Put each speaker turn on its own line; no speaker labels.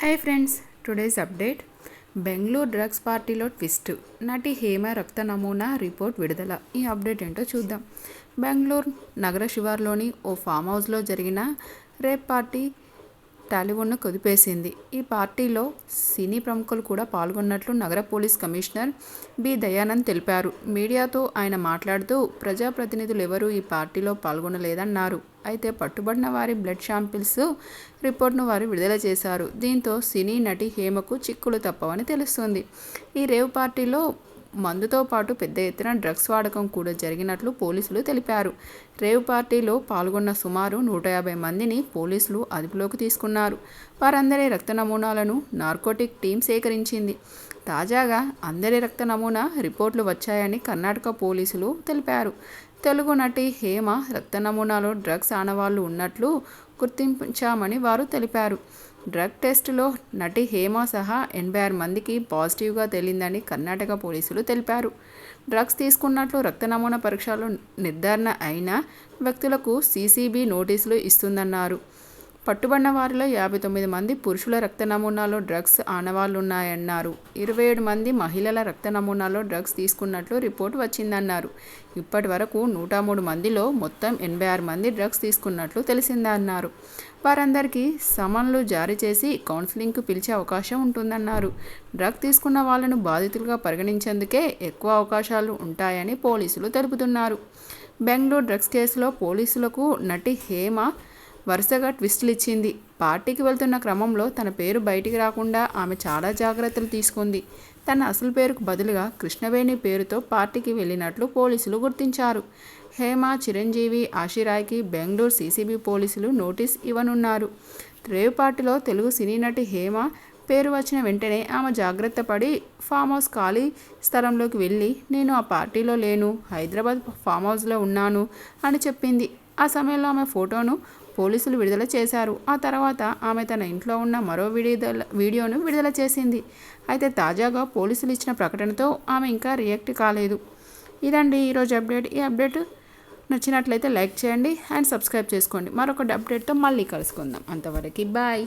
Hi friends today's update. Bengaluru drugs పార్టీలో twist. నటి హేమ రక్త నమూనా రిపోర్ట్ విడుదల. ఈ అప్డేట్ ఏంటో చూద్దాం. బెంగళూరు నగర శివార్లోని ఓ ఫామ్ హౌస్లో జరిగిన రేప్ పార్టీ టాలీవుడ్ను కుదిపేసింది. ఈ పార్టీలో సినీ ప్రముఖులు కూడా పాల్గొన్నట్లు నగర పోలీస్ కమిషనర్ బి. దయానంద్ తెలిపారు. మీడియాతో ఆయన మాట్లాడుతూ ప్రజాప్రతినిధులు ఎవరూ ఈ పార్టీలో పాల్గొనలేదన్నారు. అయితే పట్టుబడిన వారి బ్లడ్ శాంపిల్స్ రిపోర్ట్ను వారు విడుదల చేశారు. దీంతో సినీ నటి హేమకు చిక్కులు తప్పవని తెలుస్తుంది. ఈ రేవ్ పార్టీలో మందుతో పాటు పెద్ద ఎత్తున డ్రగ్స్ వాడకం కూడా జరిగినట్లు పోలీసులు తెలిపారు. రేవ్ పార్టీలో పాల్గొన్న సుమారు నూట యాభై మందిని పోలీసులు అదుపులోకి తీసుకున్నారు. వారందరి రక్త నమూనాలను నార్కోటిక్ టీం సేకరించింది. తాజాగా అందరి రక్త నమూనా రిపోర్ట్లు వచ్చాయని కర్ణాటక పోలీసులు తెలిపారు. తెలుగు నటి హేమ రక్త నమూనాలో డ్రగ్స్ ఆనవాళ్ళు ఉన్నట్లు గుర్తించామని వారు తెలిపారు. డ్రగ్ టెస్టులో నటి హేమ సహా ఎనభై ఆరు మందికి పాజిటివ్గా తేలిందని కర్ణాటక పోలీసులు తెలిపారు. డ్రగ్స్ తీసుకున్నట్లు రక్త నమూనా పరీక్షలు నిర్ధారణ అయిన వ్యక్తులకు సీసీబీ నోటీసులు ఇస్తుందన్నారు. పట్టుబడిన వారిలో యాభై తొమ్మిది మంది పురుషుల రక్త నమూనాలో డ్రగ్స్ ఆనవాళ్ళున్నాయన్నారు. ఇరవై ఏడు మంది మహిళల రక్త నమూనాలో డ్రగ్స్ తీసుకున్నట్లు రిపోర్ట్ వచ్చిందన్నారు. ఇప్పటి వరకు నూట మూడు మందిలో మొత్తం ఎనభై ఆరు మంది డ్రగ్స్ తీసుకున్నట్లు తెలిసిందన్నారు. వారందరికీ సమన్లు జారీ చేసి కౌన్సిలింగ్కు పిలిచే అవకాశం ఉంటుందన్నారు. డ్రగ్ తీసుకున్న వాళ్ళను బాధితులుగా పరిగణించేందుకే ఎక్కువ అవకాశాలు ఉంటాయని పోలీసులు తెలుపుతున్నారు. బెంగళూరు డ్రగ్స్ కేసులో పోలీసులకు నటి హేమ వరుసగా ట్విస్టులు ఇచ్చింది. పార్టీకి వెళ్తున్న క్రమంలో తన పేరు బయటికి రాకుండా ఆమె చాలా జాగ్రత్తలు తీసుకుంది. తన అసలు పేరుకు బదులుగా కృష్ణవేణి పేరుతో పార్టీకి వెళ్ళినట్లు పోలీసులు గుర్తించారు. హేమ చిరంజీవి ఆశిరాయ్కి బెంగళూరు సీసీబీ పోలీసులు నోటీస్ ఇవ్వనున్నారు. రేవ్ పార్టీలో తెలుగు సినీ నటి హేమ పేరు వచ్చిన వెంటనే ఆమె జాగ్రత్త పడి ఫామ్ హౌస్ ఖాళీ స్థలంలోకి వెళ్ళి నేను ఆ పార్టీలో లేను హైదరాబాద్ ఫామ్ హౌస్లో ఉన్నాను అని చెప్పింది. ఆ సమయంలో ఆమె ఫోటోను పోలీసులు విడుదల చేశారు. ఆ తర్వాత ఆమె తన ఇంట్లో ఉన్న మరో విడుదల వీడియోను విడుదల చేసింది. అయితే తాజాగా పోలీసులు ఇచ్చిన ప్రకటనతో ఆమె ఇంకా రియాక్ట్ కాలేదు. ఇదండి ఈరోజు అప్డేట్. ఈ అప్డేట్ నచ్చినట్లయితే లైక్ చేయండి అండ్ సబ్స్క్రైబ్ చేసుకోండి. మరొక అప్డేట్తో మళ్ళీ కలుసుకుందాం. అంతవరకు బాయ్.